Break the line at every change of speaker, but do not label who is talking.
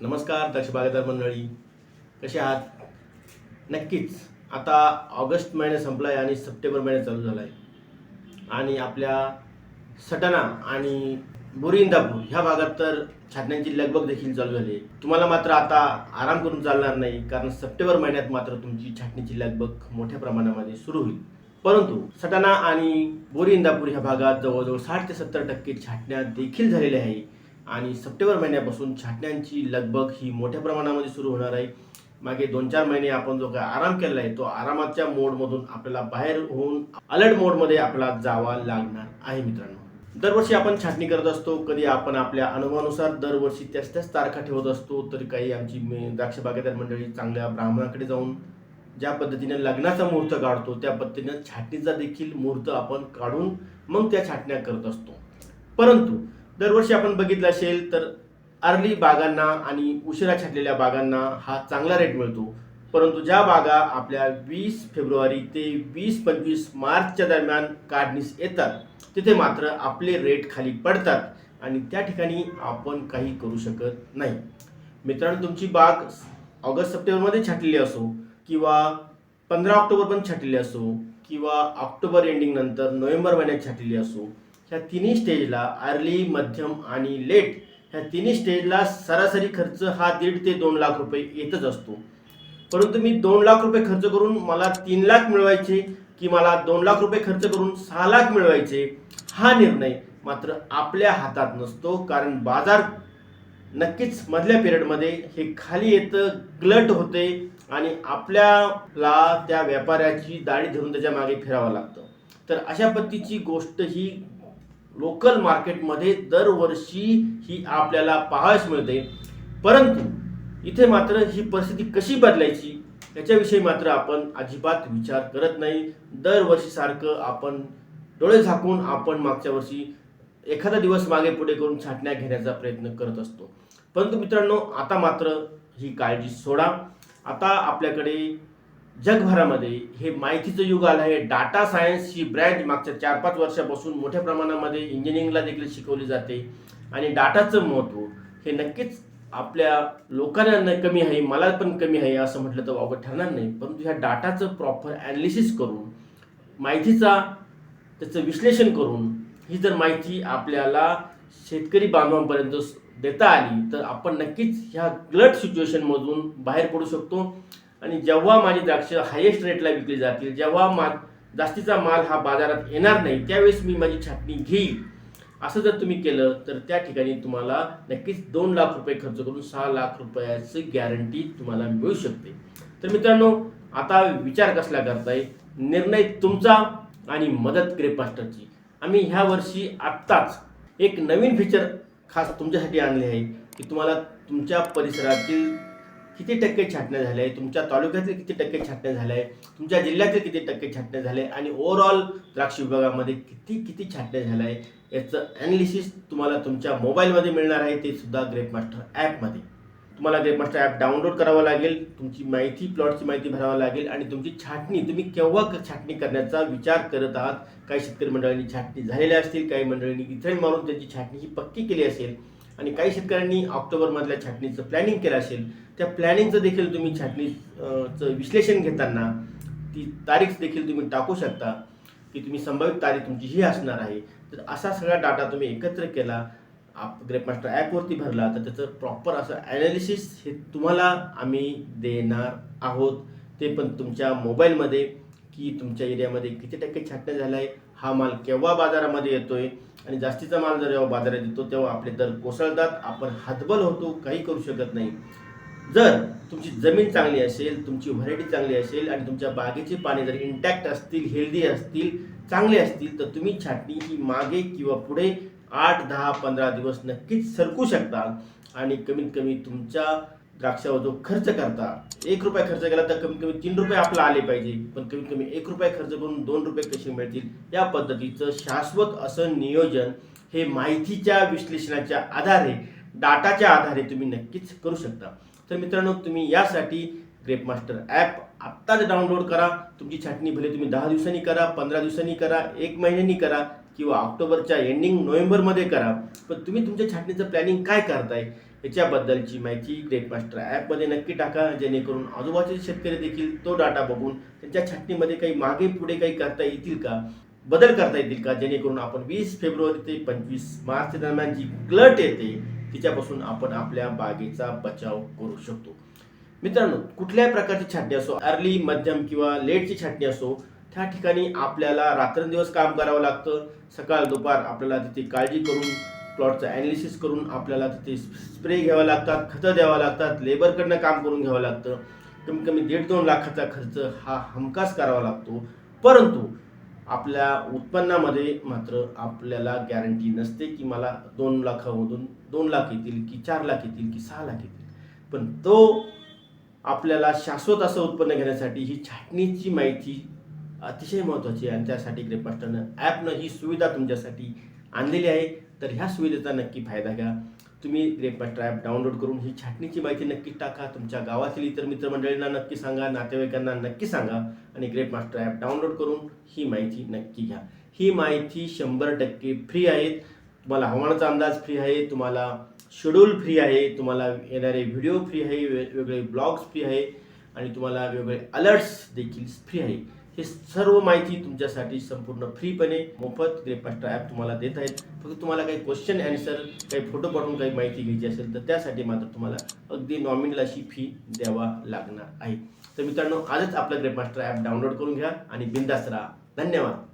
नमस्कार दक्ष बागायतदार मंडळी. कसे आहात? नक्कीच. आता ऑगस्ट महिना संपला आहे आणि सप्टेंबर महिना चालू झाला आहे आणि आपल्या सटाणा आणि बोरिंदापूर ह्या भागात तर छाटण्यांची लगबग देखील चालू झाली आहे. तुम्हाला मात्र आता आराम करून चालणार नाही कारण सप्टेंबर महिन्यात मात्र तुमची छाटणीची लगबग मोठ्या प्रमाणामध्ये सुरू होईल. परंतु सटाणा आणि बोरिंदापूर ह्या भागात जवळजवळ साठ ते सत्तर टक्के छाटण्या देखील झालेल्या आहे. आणि सप्टेंबर महिन्यापासून छाटण्यांची लगबग ही मोठ्या प्रमाणामध्ये सुरू होणार आहे. मागे दोन चार महिने आपण जो काय आराम केलेला आहे तो आरामाच्या मोडमधून आपल्याला बाहेर होऊन अलर्ट मोडमध्ये आपल्याला जावा लागणार आहे मित्रांनो. दरवर्षी आपण छाटणी करत असतो कधी आपण आपल्या अनुभवानुसार दरवर्षी त्याच त्याच तारखा ठेवत असतो तर काही आमची द्राक्ष बागेदार मंडळी चांगल्या ब्राह्मणाकडे जाऊन ज्या पद्धतीने लग्नाचा मुहूर्त काढतो त्या पद्धतीने छाटणीचा देखील मुहूर्त आपण काढून मग त्या छाटण्या करत असतो. परंतु दरवर्षी आपण बघितलं असेल तर अर्ली बागांना आणि उशिरा छाटलेल्या बागांना हा चांगला रेट मिळतो. परंतु ज्या बागा आपल्या वीस फेब्रुवारी ते वीस पंचवीस मार्चच्या दरम्यान काढणीस येतात तिथे मात्र आपले रेट खाली पडतात आणि त्या ठिकाणी आपण काही करू शकत नाही. मित्रांनो तुमची बाग ऑगस्ट सप्टेंबरमध्ये छाटलेली असो किंवा पंधरा ऑक्टोबर पण छाटलेली असो किंवा ऑक्टोबर एंडिंग नंतर नोव्हेंबर महिन्यात छाटलेली असो ह्या तिन्ही स्टेजला अर्ली मध्यम आणि लेट ह्या तिन्ही स्टेजला सरासरी खर्च हा दीड ते दोन लाख रुपये येतच असतो. परंतु मी दोन लाख रुपये खर्च करून मला तीन लाख मिळवायचे की मला दोन लाख रुपये खर्च करून सहा लाख मिळवायचे हा निर्णय मात्र आपल्या हातात नसतो. कारण बाजार नक्कीच मधल्या पिरियडमध्ये हे खाली येतं ग्लट होते आणि आपल्याला त्या व्यापाऱ्याची दाढी धरून त्याच्यामागे फिरावं लागतं. तर अशा पद्धतीची गोष्ट ही लोकल मार्केटमध्ये दरवर्षी ही आपल्याला पाहायस मिळते. परंतु इथे मात्र ही परिस्थिती कशी बदलायची याच्याविषयी मात्र आपण अजिबात विचार करत नाही. दरवर्षी सारखं आपण डोळे झाकून आपण मागच्या वर्षी एखादा दिवस मागे पुढे करून छाटण्या घेण्याचा प्रयत्न करत असतो. परंतु मित्रांनो आता मात्र ही काळजी सोडा. आता आपल्याकडे जगभरामध्ये हे माहितीचं युग आलं आहे. डाटा सायन्स ही ब्रँच मागच्या चार पाच वर्षापासून मोठ्या प्रमाणामध्ये इंजिनिअरिंगला देखील शिकवली जाते. आणि डाटाचं महत्त्व हे नक्कीच आपल्या लोकांना कमी आहे मला पण कमी आहे असं म्हटलं तर वावगं ठरणार नाही. परंतु ह्या डाटाचं प्रॉपर ॲनालिसिस करून माहितीचा त्याचं विश्लेषण करून ही जर माहिती आपल्याला शेतकरी बांधवांपर्यंत देता आली तर आपण नक्कीच ह्या ग्लट सिच्युएशनमधून बाहेर पडू शकतो. आणि जेव्हा माझी द्राक्ष हायेस्ट रेटला विकली जातील जेव्हा मा जास्तीचा माल हा बाजारात येणार नाही त्यावेळेस मी माझी छाटणी घेईल. असं जर तुम्ही केलं तर त्या ठिकाणी तुम्हाला नक्कीच दोन लाख रुपये खर्च करून सहा लाख रुपयाची गॅरंटी तुम्हाला मिळू शकते. तर मित्रांनो आता विचार कसला करताय? निर्णय तुमचा आणि मदत ग्रेपमास्टरची आम्ही ह्या वर्षी आत्ताच एक नवीन फीचर खास तुमच्यासाठी आणले आहे की तुम्हाला तुमच्या परिसरातील किती टक्के छाटण्या झाल्या आहे तुमच्या तालुक्यातले किती टक्के छाटण्या झाल्या आहे तुमच्या जिल्ह्यातले किती टक्के छाटण्या झाल्या आहे आणि ओव्हरऑल द्राक्ष विभागामध्ये किती किती छाटण्या झाल्या? आहे याचं ॲनालिसिस तुम्हाला तुमच्या मोबाईलमध्ये मिळणार आहे. ते सुद्धा ग्रेप मास्टर ॲपमध्ये तुम्हाला ग्रेप मास्टर ॲप डाउनलोड करावं लागेल. तुमची माहिती प्लॉटची माहिती भरावं लागेल. आणि तुमची छाटणी तुम्ही केव्हा क- छाटणी करण्याचा विचार करत आहात? काही शेतकरी मंडळांनी छाटणी झालेल्या असतील काही मंडळींनी इथं मारून त्यांची छाटणी ही पक्की केली असेल. आणि काही शेतकऱ्यांनी ऑक्टोबरमधल्या छाटणीचं प्लॅनिंग केलं असेल. त्या प्लॅनिंगचं देखील तुम्ही छाटणीचं चं विश्लेषण घेताना ती तारीख देखील तुम्ही टाकू शकता की तुम्ही संभावित तारीख तुमची ही असणार आहे. तर असा सगळा डाटा तुम्ही एकत्र केला आप ग्रेपमास्टर ॲपवरती भरला तर त्याचं प्रॉपर असं ॲनालिसिस हे तुम्हाला आम्ही देणार आहोत. ते पण तुमच्या मोबाईलमध्ये की तुमच्या एरियामध्ये किती टक्के छाटण्या झाल्या आहे हा माल केव्हा बाजारामध्ये येतो आहे आणि जास्तीचा माल जर जेव्हा बाजारात येतो तेव्हा आपले दर कोसळतात आपण हातबल होतो काही करू शकत नाही. जर तुमची जमीन चांगली असेल तुमची व्हरायटी चांगली असेल आणि तुमच्या बागेची पाने जर इंटॅक्ट असतील हेल्दी असतील चांगले असतील तर तुम्ही छाटणी ही मागे किंवा पुढे आठ दहा पंधरा दिवस नक्कीच सरकू शकता. आणि कमीत कमी तुमच्या द्राक्षावर जो खर्च करता एक रुपया खर्च केला तर कमीत कमी तीन रुपये आपला आले पाहिजे. पण कमीत कमी एक रुपया खर्च करून दोन रुपये कसे मिळतील या पद्धतीचं शाश्वत असं नियोजन हे माहितीच्या विश्लेषणाच्या आधारे डाटाच्या आधारे तुम्ही नक्कीच करू शकता. तर मित्रांनो तुम्ही यासाठी ग्रेप मास्टर ॲप आत्ताच डाउनलोड करा. तुमची छाटणी भले तुम्ही दहा दिवसांनी करा पंधरा दिवसांनी करा एक महिन्यानी करा किंवा ऑक्टोबरच्या एंडिंग नोव्हेंबरमध्ये करा. पण तुम्ही तुमच्या छाटणीचं प्लॅनिंग काय करताय याच्याबद्दलची माहिती ग्रेट मास्टर ॲपमध्ये नक्की टाका. जेणेकरून आजूबाजूचे शेतकरी देखील तो डाटा बघून त्यांच्या छाटणीमध्ये काही मागे पुढे काही करता येतील का? बदल करता येतील का? जेणेकरून आपण वीस फेब्रुवारी ते पंचवीस मार्च दरम्यान जी क्लट येते तिच्यापासून आपण आपल्या बागेचा बचाव करू शकतो. मित्रांनो कुठल्याही प्रकारची छाटणी असो अर्ली मध्यम किंवा लेटची छाटणी असो त्या ठिकाणी आपल्याला रात्रंदिवस काम करावं लागतं. सकाळ दुपार आपल्याला तिथे काळजी करून प्लॉटचं ॲनालिसिस करून आपल्याला तिथे स्प्रे घ्यावं लागतात खतं द्यावं लागतात लेबरकडनं काम करून घ्यावं लागतं. कमीत कमी दीड दोन लाखाचा खर्च हा हमखास करावा लागतो. परंतु आपल्या उत्पन्नामध्ये मात्र आपल्याला गॅरंटी नसते की मला दोन लाखामधून दोन लाख येतील की चार लाख येतील की सहा लाख येतील. पण तो आपल्याला शाश्वत असं उत्पन्न घेण्यासाठी ही छाटणीची माहिती अतिशय महत्त्वाची आहे आणि त्यासाठी ग्रेपमास्टरनं ॲपनं ही सुविधा तुमच्यासाठी आणलेली आहे. तर ह्या सुविधेचा नक्की फायदा घ्या. तुम्ही ग्रेपमास्टर ॲप डाउनलोड करून ही छाटणीची माहिती नक्की टाका. तुमच्या गावातील इतर मित्रमंडळींना नक्की सांगा नातेवाईकांना नक्की सांगा आणि ग्रेप मास्टर ॲप डाउनलोड करून ही माहिती नक्की घ्या. ही माहिती शंभर टक्के फ्री आहे. तुम्हाला हवामानाचा अंदाज फ्री आहे तुम्हाला शेड्यूल फ्री आहे तुम्हाला येणारे व्हिडिओ फ्री आहे वेगवेगळे ब्लॉग्स फ्री आहे आणि तुम्हाला वेगवेगळे अलर्ट्स देखील फ्री आहे. हे सर्व माहिती तुमच्यासाठी संपूर्ण फ्रीपणे मोफत ग्रेपमास्टर ॲप तुम्हाला देत आहेत. फक्त तुम्हाला काही क्वेश्चन ॲन्सर काही फोटो पाठवून काही माहिती घ्यायची असेल तर त्यासाठी मात्र तुम्हाला अगदी नॉमिनल अशी फी द्यावा लागणार आहे. तर मित्रांनो आजच आपलं ग्रेपमास्टर ॲप डाउनलोड करून घ्या आणि बिंदास राहा. धन्यवाद.